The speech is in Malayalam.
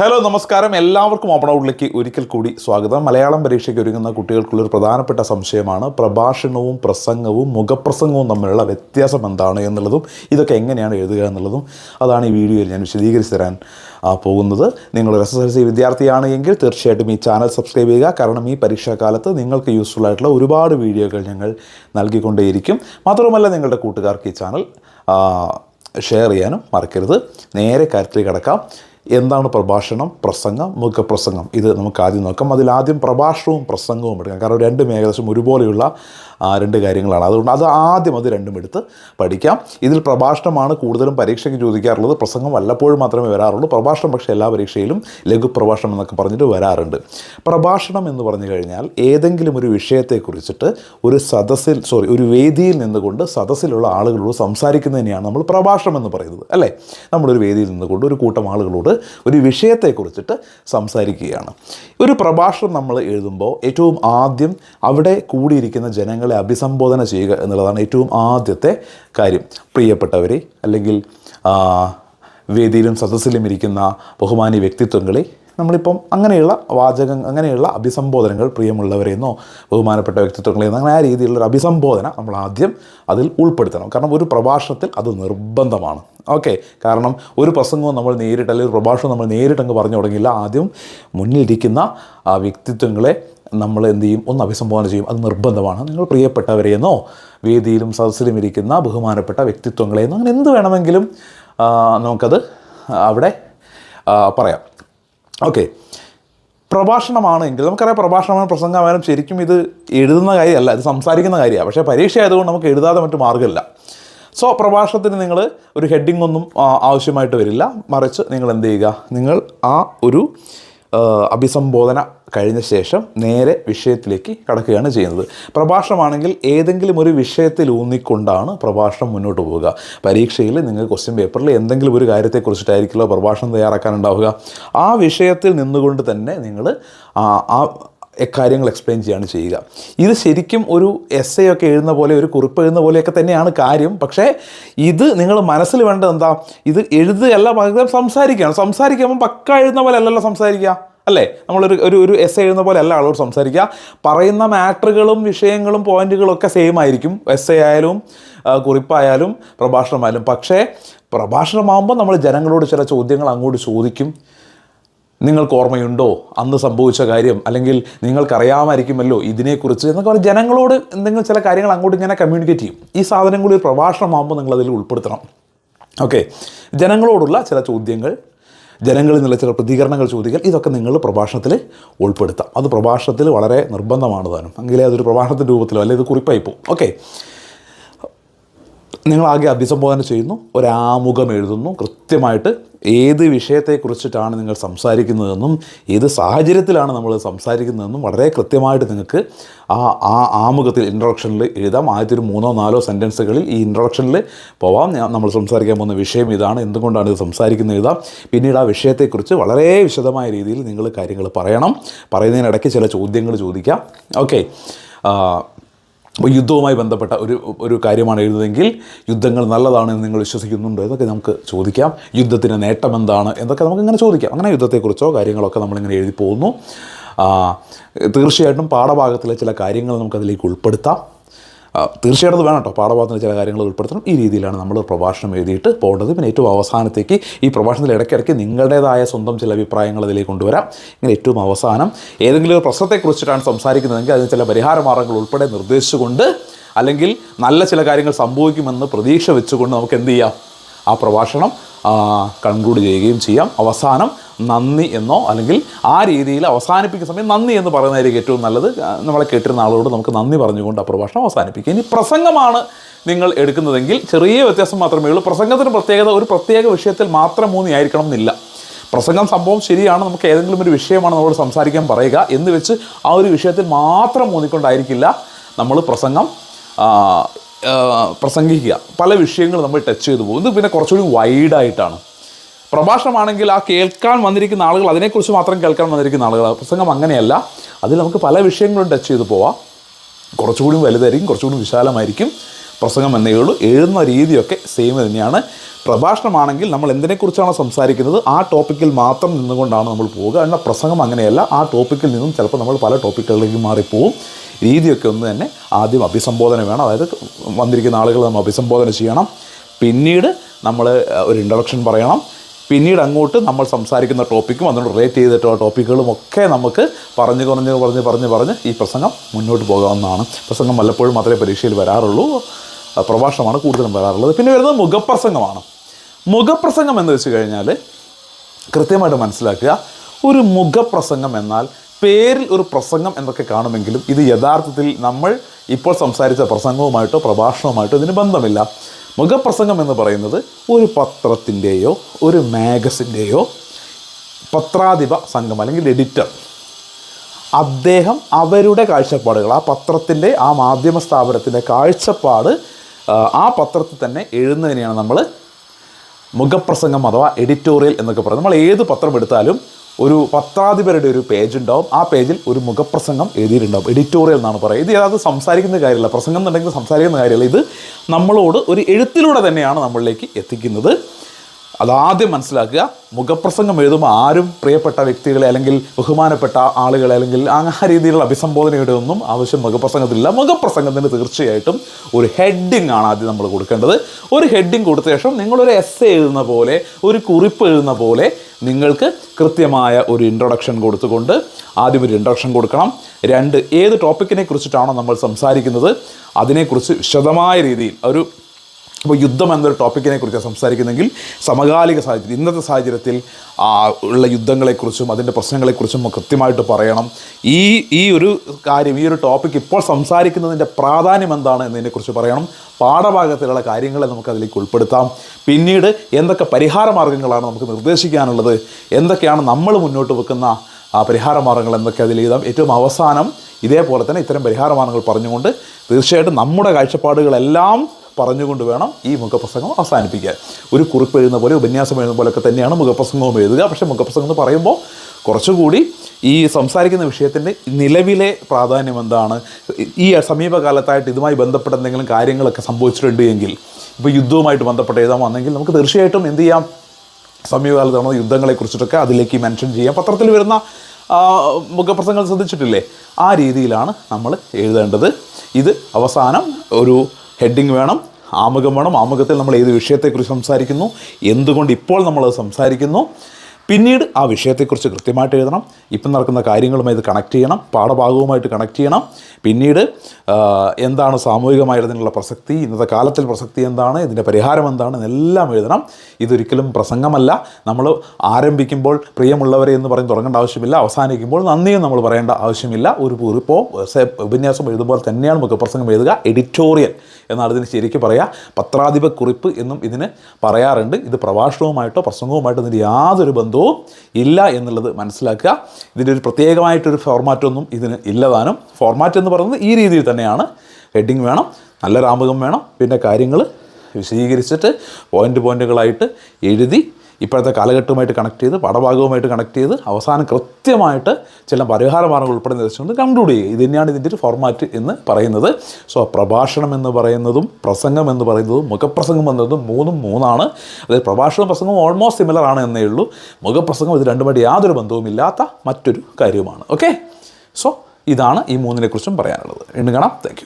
ഹലോ നമസ്കാരം. എല്ലാവർക്കും ഓപ്പൺ ഔട്ടിലേക്ക് ഒരിക്കൽ കൂടി സ്വാഗതം. മലയാളം പരീക്ഷയ്ക്ക് ഒരുങ്ങുന്ന കുട്ടികൾക്കുള്ളൊരു പ്രധാനപ്പെട്ട സംശയമാണ് പ്രഭാഷണവും പ്രസംഗവും മുഖപ്രസംഗവും തമ്മിലുള്ള വ്യത്യാസം എന്താണ് എന്നുള്ളതും ഇതൊക്കെ എങ്ങനെയാണ് എഴുതുക എന്നുള്ളതും അതാണ് ഈ വീഡിയോയിൽ ഞാൻ വിശദീകരിച്ച് തരാൻ പോകുന്നത്. നിങ്ങൾ എസ് എസ് എൽ സി വിദ്യാർത്ഥിയാണ് എങ്കിൽ തീർച്ചയായിട്ടും ഈ ചാനൽ സബ്സ്ക്രൈബ് ചെയ്യുക. കാരണം ഈ പരീക്ഷാകാലത്ത് നിങ്ങൾക്ക് യൂസ്ഫുൾ ആയിട്ടുള്ള ഒരുപാട് വീഡിയോകൾ ഞങ്ങൾ നൽകിക്കൊണ്ടേയിരിക്കും. മാത്രമല്ല നിങ്ങളുടെ കൂട്ടുകാർക്ക് ഈ ചാനൽ ഷെയർ ചെയ്യാനും മറക്കരുത്. നേരെ കാര്യത്തിൽ കടക്കാം. എന്താണ് പ്രഭാഷണം? പ്രസംഗം മുഖപ്രസംഗം. ഇത് നമുക്ക് ആദ്യം നോക്കാം. അതിലാദ്യം പ്രഭാഷണവും പ്രസംഗവും എടുക്കാം. കാരണം രണ്ടും ഏകദേശം ഒരുപോലെയുള്ള രണ്ട് കാര്യങ്ങളാണ്. അതുകൊണ്ട് അത് ആദ്യം അത് രണ്ടും എടുത്ത് പഠിക്കാം. ഇതിൽ പ്രഭാഷണമാണ് കൂടുതലും പരീക്ഷയ്ക്ക് ചോദിക്കാറുള്ളത്. പ്രസംഗം വല്ലപ്പോഴും മാത്രമേ വരാറുള്ളൂ. പ്രഭാഷണം പക്ഷേ എല്ലാ പരീക്ഷയിലും ലഘു പ്രഭാഷണം എന്നൊക്കെ പറഞ്ഞിട്ട് വരാറുണ്ട്. പ്രഭാഷണം എന്ന് പറഞ്ഞു കഴിഞ്ഞാൽ ഏതെങ്കിലും ഒരു വിഷയത്തെക്കുറിച്ചിട്ട് ഒരു സദസ്സിൽ സോറി ഒരു വേദിയിൽ നിന്നുകൊണ്ട് സദസ്സിലുള്ള ആളുകളോട് സംസാരിക്കുന്നതിനെയാണ് നമ്മൾ പ്രഭാഷണം എന്ന് പറയുന്നത്. അല്ലേ? നമ്മളൊരു വേദിയിൽ നിന്നുകൊണ്ട് ഒരു കൂട്ടം ആളുകളോട് ഒരു വിഷയത്തെക്കുറിച്ചിട്ട് സംസാരിക്കുകയാണ്. ഒരു പ്രഭാഷണം നമ്മൾ എഴുതുമ്പോൾ ഏറ്റവും ആദ്യം അവിടെ കൂടിയിരിക്കുന്ന ജനങ്ങളെ അഭിസംബോധന ചെയ്യുക എന്നുള്ളതാണ് ഏറ്റവും ആദ്യത്തെ കാര്യം. പ്രിയപ്പെട്ടവരെ അല്ലെങ്കിൽ വേദിയിലും സദസ്സിലും ഇരിക്കുന്ന ബഹുമാനി വ്യക്തിത്വങ്ങളെ നമ്മളിപ്പം അങ്ങനെയുള്ള വാചകം അങ്ങനെയുള്ള അഭിസംബോധനകൾ പ്രിയമുള്ളവരെന്നോ ബഹുമാനപ്പെട്ട വ്യക്തിത്വങ്ങളെന്നോ അങ്ങനെ ആ രീതിയിലുള്ള അഭിസംബോധന നമ്മൾ ആദ്യം അതിൽ ഉൾപ്പെടുത്തണം. കാരണം ഒരു പ്രഭാഷണത്തിൽ അത് നിർബന്ധമാണ്. ഓക്കെ കാരണം ഒരു പ്രസംഗവും നമ്മൾ നേരിട്ട് അല്ലെങ്കിൽ പ്രഭാഷണം നമ്മൾ നേരിട്ടങ്ങ് പറഞ്ഞു തുടങ്ങിയില്ല. ആദ്യം മുന്നിലിരിക്കുന്ന ആ വ്യക്തിത്വങ്ങളെ നമ്മൾ എന്ത് ചെയ്യും? ഒന്ന് അഭിസംബോധന ചെയ്യും. അത് നിർബന്ധമാണ്. നിങ്ങൾ പ്രിയപ്പെട്ടവരെയെന്നോ വേദിയിലും സദസ്സിലും ഇരിക്കുന്ന ബഹുമാനപ്പെട്ട വ്യക്തിത്വങ്ങളെയെന്നോ അങ്ങനെ എന്ത് വേണമെങ്കിലും നമുക്കത് അവിടെ പറയാം. ഓക്കെ. പ്രഭാഷണമാണ് എങ്കിൽ നമുക്കറിയാം പ്രഭാഷണമാണ് പ്രസംഗമായാലും ശരിക്കും ഇത് എഴുതുന്ന കാര്യമല്ല ഇത് സംസാരിക്കുന്ന കാര്യമാണ്. പക്ഷേ പരീക്ഷ ആയതുകൊണ്ട് നമുക്ക് എഴുതാതെ മറ്റു മാർഗമില്ല. സോ പ്രഭാഷണത്തിന് നിങ്ങൾ ഒരു ഹെഡിങ് ഒന്നും ആവശ്യമായിട്ട് വരില്ല. മറിച്ച് നിങ്ങൾ എന്ത് ചെയ്യുക? നിങ്ങൾ ആ ഒരു അഭിസംബോധന കഴിഞ്ഞ ശേഷം നേരെ വിഷയത്തിലേക്ക് കടക്കുകയാണ് ചെയ്യുന്നത്. പ്രഭാഷണമാണെങ്കിൽ ഏതെങ്കിലും ഒരു വിഷയത്തിൽ ഊന്നിക്കൊണ്ടാണ് പ്രഭാഷണം മുന്നോട്ട് പോവുക. പരീക്ഷയിൽ നിങ്ങൾ ക്വസ്റ്റ്യൻ പേപ്പറിൽ എന്തെങ്കിലും ഒരു കാര്യത്തെക്കുറിച്ചിട്ടായിരിക്കുമല്ലോ പ്രഭാഷണം തയ്യാറാക്കാനുണ്ടാവുക. ആ വിഷയത്തിൽ നിന്നുകൊണ്ട് തന്നെ നിങ്ങൾ ആ കാര്യങ്ങൾ എക്സ്പ്ലെയിൻ ചെയ്യാണ് ചെയ്യുക. ഇത് ശരിക്കും ഒരു എസ് എ ഒക്കെ എഴുതുന്ന പോലെ ഒരു കുറിപ്പ് എഴുതുന്ന പോലെയൊക്കെ തന്നെയാണ് കാര്യം. പക്ഷേ ഇത് നിങ്ങൾ മനസ്സിൽ വേണ്ടത് എന്താ? ഇത് എഴുതുകയല്ല പകരം സംസാരിക്കുകയാണ്. സംസാരിക്കുമ്പോൾ പക്ക എഴുതുന്ന പോലെ അല്ലല്ലോ സംസാരിക്കുക. അല്ലേ? നമ്മളൊരു ഒരു ഒരു എസ് എഴുതുന്ന പോലെ അല്ല ആളോട് സംസാരിക്കുക. പറയുന്ന മാറ്ററുകളും വിഷയങ്ങളും പോയിന്റുകളും ഒക്കെ സെയിം ആയിരിക്കും. എസ് എ ആയാലും കുറിപ്പായാലും പ്രഭാഷണമായാലും. പക്ഷേ പ്രഭാഷണമാകുമ്പോൾ നമ്മൾ ജനങ്ങളോട് ചില ചോദ്യങ്ങൾ അങ്ങോട്ട് ചോദിക്കും. നിങ്ങൾക്ക് ഓർമ്മയുണ്ടോ? അന്ന് സംഭവിച്ച കാര്യം. അല്ലെങ്കിൽ നിങ്ങൾക്കറിയാമായിരിക്കുമല്ലോ ഇതിനെക്കുറിച്ച് എന്നൊക്കെ പറഞ്ഞ് ജനങ്ങളോട് എന്തെങ്കിലും ചില കാര്യങ്ങൾ അങ്ങോട്ട് ഇങ്ങനെ കമ്മ്യൂണിക്കേറ്റ് ചെയ്യും. ഈ സാധനം കൂടി പ്രഭാഷണമാകുമ്പോൾ നിങ്ങളതിൽ ഉൾപ്പെടുത്തണം. ഓക്കെ ജനങ്ങളോടുള്ള ചില ചോദ്യങ്ങൾ ജനങ്ങളിൽ നിന്നുള്ള ചില പ്രതികരണങ്ങൾ ചോദിക്കൽ ഇതൊക്കെ നിങ്ങൾ പ്രഭാഷണത്തിൽ ഉൾപ്പെടുത്താം. അത് പ്രഭാഷണത്തിൽ വളരെ നിർബന്ധമാണ് താനും. എങ്കിലേ അതൊരു പ്രഭാഷണത്തിന്റെ രൂപത്തിലോ അല്ലെങ്കിൽ ഇത് കുറിപ്പായി പോകും ഓക്കെ നിങ്ങൾ ആകെ അഭിസംബോധന ചെയ്യുന്നു ഒരാമുഖം എഴുതുന്നു. കൃത്യമായിട്ട് ഏത് വിഷയത്തെക്കുറിച്ചിട്ടാണ് നിങ്ങൾ സംസാരിക്കുന്നതെന്നും ഏത് സാഹചര്യത്തിലാണ് നമ്മൾ സംസാരിക്കുന്നതെന്നും വളരെ കൃത്യമായിട്ട് നിങ്ങൾക്ക് ആ ആ ആമുഖത്തിൽ ഇൻട്രൊഡക്ഷനിൽ എഴുതാം. ആദ്യത്തെ ഒരു മൂന്നോ നാലോ സെന്റൻസുകളിൽ ഈ ഇൻട്രൊഡക്ഷനിൽ പോവാം. നമ്മൾ സംസാരിക്കാൻ പോകുന്ന വിഷയം ഇതാണ്. എന്തുകൊണ്ടാണ് ഇത് സംസാരിക്കുന്നത് എഴുതാം. പിന്നീട് ആ വിഷയത്തെക്കുറിച്ച് വളരെ വിശദമായ രീതിയിൽ നിങ്ങൾ കാര്യങ്ങൾ പറയണം. പറയുന്നതിനിടയ്ക്ക് ചില ചോദ്യങ്ങൾ ചോദിക്കാം. ഓക്കെ. യുദ്ധവുമായി ബന്ധപ്പെട്ട ഒരു ഒരു കാര്യമാണ് എഴുതുന്നതെങ്കിൽ യുദ്ധങ്ങൾ നല്ലതാണെന്ന് നിങ്ങൾ വിശ്വസിക്കുന്നുണ്ടോ എന്നൊക്കെ നമുക്ക് ചോദിക്കാം. യുദ്ധത്തിന് നേട്ടം എന്താണ് എന്നൊക്കെ നമുക്ക് ഇങ്ങനെ ചോദിക്കാം. അങ്ങനെ യുദ്ധത്തെക്കുറിച്ചോ കാര്യങ്ങളൊക്കെ നമ്മളിങ്ങനെ എഴുതി പോകുന്നു. തീർച്ചയായിട്ടും പാഠഭാഗത്തിലെ ചില കാര്യങ്ങൾ നമുക്കതിലേക്ക് ഉൾപ്പെടുത്താം. തീർച്ചയായിട്ടും വേണം കേട്ടോ. പാഠഭാഗത്തിന് ചില കാര്യങ്ങൾ ഉൾപ്പെടുത്തണം. ഈ രീതിയിലാണ് നമ്മൾ പ്രഭാഷണം എഴുതിയിട്ട് പോകേണ്ടത്. പിന്നെ ഏറ്റവും അവസാനത്തേക്ക് ഈ പ്രഭാഷണത്തിൽ ഇടയ്ക്കിടയ്ക്ക് നിങ്ങളുടേതായ സ്വന്തം ചില അഭിപ്രായങ്ങൾ അതിലേക്ക് കൊണ്ടുവരാം. ഇങ്ങനെ ഏറ്റവും അവസാനം ഏതെങ്കിലും ഒരു പ്രശ്നത്തെക്കുറിച്ചിട്ടാണ് സംസാരിക്കുന്നതെങ്കിൽ അതിന് ചില പരിഹാര മാർഗങ്ങൾ ഉൾപ്പെടെ നിർദ്ദേശിച്ചുകൊണ്ട് അല്ലെങ്കിൽ നല്ല ചില കാര്യങ്ങൾ സംഭവിക്കുമെന്ന് പ്രതീക്ഷ വെച്ചുകൊണ്ട് നമുക്ക് എന്ത് ചെയ്യാം? ആ പ്രഭാഷണം കൺക്ലൂഡ് ചെയ്യുകയും ചെയ്യാം. അവസാനം നന്ദി എന്നോ അല്ലെങ്കിൽ ആ രീതിയിൽ അവസാനിപ്പിക്കുന്ന സമയം നന്ദി എന്ന് പറയുന്നതായിരിക്കും ഏറ്റവും നല്ലത്. നമ്മളെ കേട്ടിരുന്ന ആളോട് നമുക്ക് നന്ദി പറഞ്ഞുകൊണ്ട് ആ പ്രഭാഷണം അവസാനിപ്പിക്കുക ഇനി പ്രസംഗമാണ് നിങ്ങൾ എടുക്കുന്നതെങ്കിൽ ചെറിയ വ്യത്യാസം മാത്രമേ ഉള്ളൂ. പ്രസംഗത്തിന് പ്രത്യേകത ഒരു പ്രത്യേക വിഷയത്തിൽ മാത്രം മൂന്നി ആയിരിക്കണം എന്നില്ല പ്രസംഗം സംഭവം ശരിയാണ്. നമുക്ക് ഏതെങ്കിലും ഒരു വിഷയമാണ് നമ്മളോട് സംസാരിക്കാൻ പറയുക. എന്ന് വെച്ച് ആ ഒരു വിഷയത്തിൽ മാത്രം മൂന്നിക്കൊണ്ടായിരിക്കില്ല നമ്മൾ പ്രസംഗം പ്രസംഗിക്കുക. പല വിഷയങ്ങൾ നമ്മൾ ടച്ച് ചെയ്തു പോകും. ഇത് പിന്നെ കുറച്ചുകൂടി വൈഡായിട്ടാണ് പ്രഭാഷണമാണെങ്കിൽ ആ കേൾക്കാൻ വന്നിരിക്കുന്ന ആളുകൾ അതിനെക്കുറിച്ച് മാത്രം കേൾക്കാൻ വന്നിരിക്കുന്ന ആളുകൾ. പ്രസംഗം അങ്ങനെയല്ല. അതിൽ നമുക്ക് പല വിഷയങ്ങളും ടച്ച് ചെയ്ത് പോവാം. കുറച്ചുകൂടി വലുതായിരിക്കും കുറച്ചുകൂടി വിശാലമായിരിക്കും. പ്രസംഗം എന്നേ ഉള്ളൂ. എഴുതുന്ന രീതിയൊക്കെ സെയിം തന്നെയാണ്. പ്രഭാഷണമാണെങ്കിൽ നമ്മൾ എന്തിനെക്കുറിച്ചാണ് സംസാരിക്കുന്നത്? ആ ടോപ്പിക്കിൽ മാത്രം നിന്നുകൊണ്ടാണ് നമ്മൾ പോവുക. എന്നാൽ പ്രസംഗം അങ്ങനെയല്ല. ആ ടോപ്പിക്കിൽ നിന്നും ചിലപ്പോൾ നമ്മൾ പല ടോപ്പിക്കുകളിലേക്ക് മാറിപ്പോവും. രീതിയൊക്കെ ഒന്ന് തന്നെ ആദ്യം അഭിസംബോധന വേണം. അതായത് വന്നിരിക്കുന്ന ആളുകൾ നമ്മൾ അഭിസംബോധന ചെയ്യണം. പിന്നീട് നമ്മൾ ഒരു ഇൻട്രൊഡക്ഷൻ പറയണം. പിന്നീട് അങ്ങോട്ട് നമ്മൾ സംസാരിക്കുന്ന ടോപ്പിക്കും അതിനോട് റിലേറ്റ് ചെയ്തിട്ടുള്ള ടോപ്പിക്കുകളും ഒക്കെ നമുക്ക് പറഞ്ഞു കുറഞ്ഞ് പറഞ്ഞ് പറഞ്ഞ് പറഞ്ഞ് ഈ പ്രസംഗം മുന്നോട്ട് പോകാവുന്നതാണ്. പ്രസംഗം വല്ലപ്പോഴും മാത്രമേ പരീക്ഷയിൽ വരാറുള്ളൂ. പ്രഭാഷണമാണ് കൂടുതലും വരാറുള്ളത്. പിന്നെ വരുന്നത് മുഖപ്രസംഗമാണ്. മുഖപ്രസംഗം എന്ന് വെച്ച് കഴിഞ്ഞാൽ കൃത്യമായിട്ട് മനസ്സിലാക്കുക. ഒരു മുഖപ്രസംഗം എന്നാൽ പേരിൽ ഒരു പ്രസംഗം എന്നൊക്കെ കാണുമെങ്കിലും ഇത് യഥാർത്ഥത്തിൽ നമ്മൾ ഇപ്പോൾ സംസാരിച്ച പ്രസംഗവുമായിട്ടോ പ്രഭാഷണവുമായിട്ടോ ഇതിന് ബന്ധമില്ല. മുഖപ്രസംഗം എന്ന് പറയുന്നത് ഒരു പത്രത്തിന്റെയോ ഒരു മാഗസിന്റെയോ പത്രാധിപ സംഘം അല്ലെങ്കിൽ എഡിറ്റർ അദ്ദേഹം അവരുടെ കാഴ്ചപ്പാടുകൾ ആ പത്രത്തിന്റെ ആ മാധ്യമ സ്ഥാപനത്തിന്റെ കാഴ്ചപ്പാട് ആ, പത്രത്തിൽ തന്നെ എഴുതുന്നതിനെയാണ് നമ്മൾ മുഖപ്രസംഗം അഥവാ എഡിറ്റോറിയൽ എന്നൊക്കെ പറയും. നമ്മൾ ഏത് പത്രം എടുത്താലും ഒരു പത്രാധിപരുടെ ഒരു പേജ് ഉണ്ടാവും. ആ പേജിൽ ഒരു മുഖപ്രസംഗം എഴുതിയിട്ടുണ്ടാവും. എഡിറ്റോറിയൽ എന്നാണ് പറയുക. ഇത് ഏതാണ്ട് സംസാരിക്കുന്ന കാര്യമല്ല. പ്രസംഗം എന്നുണ്ടെങ്കിൽ സംസാരിക്കുന്ന കാര്യമല്ല. ഇത് നമ്മളോട് ഒരു എഴുത്തിലൂടെ തന്നെയാണ് നമ്മളിലേക്ക് എത്തിക്കുന്നത്. അതാദ്യം മനസ്സിലാക്കുക മുഖപ്രസംഗം എഴുതുമ്പോൾ ആരും പ്രിയപ്പെട്ട വ്യക്തികളെ അല്ലെങ്കിൽ ബഹുമാനപ്പെട്ട ആളുകളെ അല്ലെങ്കിൽ ആ രീതിയിലുള്ള അഭിസംബോധനയുടെയൊന്നും ആവശ്യം മുഖപ്രസംഗത്തിലില്ല. മുഖപ്രസംഗത്തിന് തീർച്ചയായിട്ടും ഒരു ഹെഡിങ് ആണ് ആദ്യം നമ്മൾ കൊടുക്കേണ്ടത്. ഒരു ഹെഡിങ് കൊടുത്ത ശേഷം നിങ്ങളൊരു എസ് എഴുതുന്ന പോലെ ഒരു കുറിപ്പ് എഴുതുന്ന പോലെ നിങ്ങൾക്ക് കൃത്യമായ ഒരു ഇൻട്രൊഡക്ഷൻ കൊടുത്തുകൊണ്ട് ആദ്യം ഒരു ഇൻട്രൊഡക്ഷൻ കൊടുക്കണം. രണ്ട് ഏത് ടോപ്പിക്കിനെ കുറിച്ചിട്ടാണോ നമ്മൾ സംസാരിക്കുന്നത്? അതിനെക്കുറിച്ച് വിശദമായ രീതിയിൽ ഒരു ഇപ്പോൾ യുദ്ധം എന്നൊരു ടോപ്പിക്കിനെ കുറിച്ച് സംസാരിക്കുന്നെങ്കിൽ സമകാലിക സാഹചര്യം ഇന്നത്തെ സാഹചര്യത്തിൽ ഉള്ള യുദ്ധങ്ങളെക്കുറിച്ചും അതിന്റെ പ്രശ്നങ്ങളെക്കുറിച്ചും കൃത്യമായിട്ട് പറയണം. ഈ ഈ ഒരു കാര്യം ഈ ഒരു ടോപ്പിക് ഇപ്പോൾ സംസാരിക്കുന്നതിന്റെ പ്രാധാന്യം എന്താണ് എന്നതിനെക്കുറിച്ച് പറയണം. പാഠഭാഗത്തിലുള്ള കാര്യങ്ങളെ നമുക്ക് അതിലേക്ക് ഉൾപ്പെടുത്താം. പിന്നീട് എന്തൊക്കെ പരിഹാര മാർഗങ്ങളാണ് നമുക്ക് നിർദ്ദേശിക്കാനുള്ളത് എന്തൊക്കെയാണ് നമ്മൾ മുന്നോട്ട് വെക്കുന്ന പരിഹാര മാർഗങ്ങൾ എന്തൊക്കെ അതിൽ എഴുതാം. ഏറ്റവും അവസാനം ഇതേപോലെ തന്നെ ഇത്തരം പരിഹാര മാർഗങ്ങൾ പറഞ്ഞുകൊണ്ട് തീർച്ചയായിട്ടും നമ്മുടെ കാഴ്ചപ്പാടുകളെല്ലാം പറഞ്ഞുകൊണ്ട് വേണം ഈ മുഖപ്രസംഗം അവസാനിപ്പിക്കാൻ. ഒരു കുറിപ്പ് എഴുതുന്ന പോലെ ഉപന്യാസം എഴുതുന്ന പോലെയൊക്കെ തന്നെയാണ് മുഖപ്രസംഗവും എഴുതുക. പക്ഷേ മുഖപ്രസംഗം എന്ന് പറയുമ്പോൾ കുറച്ചുകൂടി ഈ സംസാരിക്കുന്ന വിഷയത്തിന്റെ നിലവിലെ പ്രാധാന്യം എന്താണ്? ഈ സമീപകാലത്തായിട്ട് ഇതുമായി ബന്ധപ്പെട്ട എന്തെങ്കിലും കാര്യങ്ങളൊക്കെ സംഭവിച്ചിട്ടുണ്ട് എങ്കിൽ ഇപ്പോൾ യുദ്ധവുമായിട്ട് ബന്ധപ്പെട്ട് എഴുതാൻ വന്നെങ്കിൽ നമുക്ക് തീർച്ചയായിട്ടും എന്ത് ചെയ്യാം? സമീപകാലത്ത് നടന്ന യുദ്ധങ്ങളെക്കുറിച്ചിട്ടൊക്കെ അതിലേക്ക് മെൻഷൻ ചെയ്യാം. പത്രത്തിൽ വരുന്ന മുഖപ്രസംഗങ്ങൾ ശ്രദ്ധിച്ചിട്ടില്ലേ? ആ രീതിയിലാണ് നമ്മൾ എഴുതേണ്ടത്. ഇത് അവസാനം ഒരു ഹെഡിങ് വേണം ആമുഖം വേണം. ആമുഖത്തിൽ നമ്മൾ ഏത് വിഷയത്തെക്കുറിച്ച് സംസാരിക്കുന്നു? എന്തുകൊണ്ട് ഇപ്പോൾ നമ്മളത് സംസാരിക്കുന്നു? പിന്നീട് ആ വിഷയത്തെക്കുറിച്ച് കൃത്യമായിട്ട് എഴുതണം. ഇപ്പം നടക്കുന്ന കാര്യങ്ങളുമായി ഇത് കണക്ട് ചെയ്യണം. പാഠഭാഗവുമായിട്ട് കണക്ട് ചെയ്യണം. പിന്നീട് എന്താണ് സാമൂഹികമായതിനുള്ള പ്രസക്തി ഇന്നത്തെ കാലത്തിൽ പ്രസക്തി എന്താണ് ഇതിന്റെ പരിഹാരം എന്താണ് എന്നെല്ലാം എഴുതണം. ഇതൊരിക്കലും പ്രസംഗമല്ല. നമ്മൾ ആരംഭിക്കുമ്പോൾ പ്രിയമുള്ളവരെ എന്ന് പറഞ്ഞ് തുടങ്ങേണ്ട ആവശ്യമില്ല. അവസാനിക്കുമ്പോൾ നന്ദിയും നമ്മൾ പറയേണ്ട ആവശ്യമില്ല. ഒരു സെ- ഉപന്യാസം എഴുതുമ്പോൾ തന്നെയാണ് മുഖപ്രസംഗം എഴുതുക. എഡിറ്റോറിയൽ എന്നാണ് ഇതിന് ശരിക്കും പറയുക പത്രാധിപ കുറിപ്പ് എന്നും ഇതിന് പറയാറുണ്ട്. ഇത് പ്രഭാഷണവുമായിട്ടോ പ്രസംഗവുമായിട്ടോ ഇതിന് യാതൊരു ബന്ധവും ഇല്ല എന്നുള്ളത് മനസ്സിലാക്കുക. ഇതിന്റെ ഒരു പ്രത്യേകമായിട്ടൊരു ഫോർമാറ്റൊന്നും ഇതിന് ഇല്ലതാനും ഫോർമാറ്റ് എന്ന് പറയുന്നത് ഈ രീതിയിൽ തന്നെയാണ്. ഹെഡിങ് വേണം നല്ല ആമുഖം വേണം. പിന്നെ കാര്യങ്ങൾ വിശദീകരിച്ചിട്ട് പോയിന്റ് പോയിന്റുകളായിട്ട് എഴുതി ഇപ്പോഴത്തെ കാലഘട്ടവുമായിട്ട് കണക്ട് ചെയ്ത് പാഠഭാഗവുമായിട്ട് കണക്ട് ചെയ്ത് അവസാനം കൃത്യമായിട്ട് ചില പരിഹാര മാർഗങ്ങൾ ഉൾപ്പെടെ നിർദ്ദേശിച്ചുകൊണ്ട് കൺക്ലൂഡ് ചെയ്യുക. ഇത് തന്നെയാണ് ഇതിന്റെ ഒരു ഫോർമാറ്റ് എന്ന് പറയുന്നത്. സോ പ്രഭാഷണം എന്ന് പറയുന്നതും പ്രസംഗം എന്ന് പറയുന്നതും മുഖപ്രസംഗം എന്നതും മൂന്നും മൂന്നാണ്. അതായത് പ്രഭാഷണവും പ്രസംഗവും ഓൾമോസ്റ്റ് സിമിലർ ആണ് എന്നേ ഉള്ളൂ. മുഖപ്രസംഗം ഇത് രണ്ടുമായിട്ട് യാതൊരു ബന്ധവുമില്ലാത്ത മറ്റൊരു കാര്യമാണ് ഓക്കെ സോ ഇതാണ് ഈ മൂന്നിനെക്കുറിച്ചും പറയാനുള്ളത്. വീണ്ടും കാണാം. താങ്ക്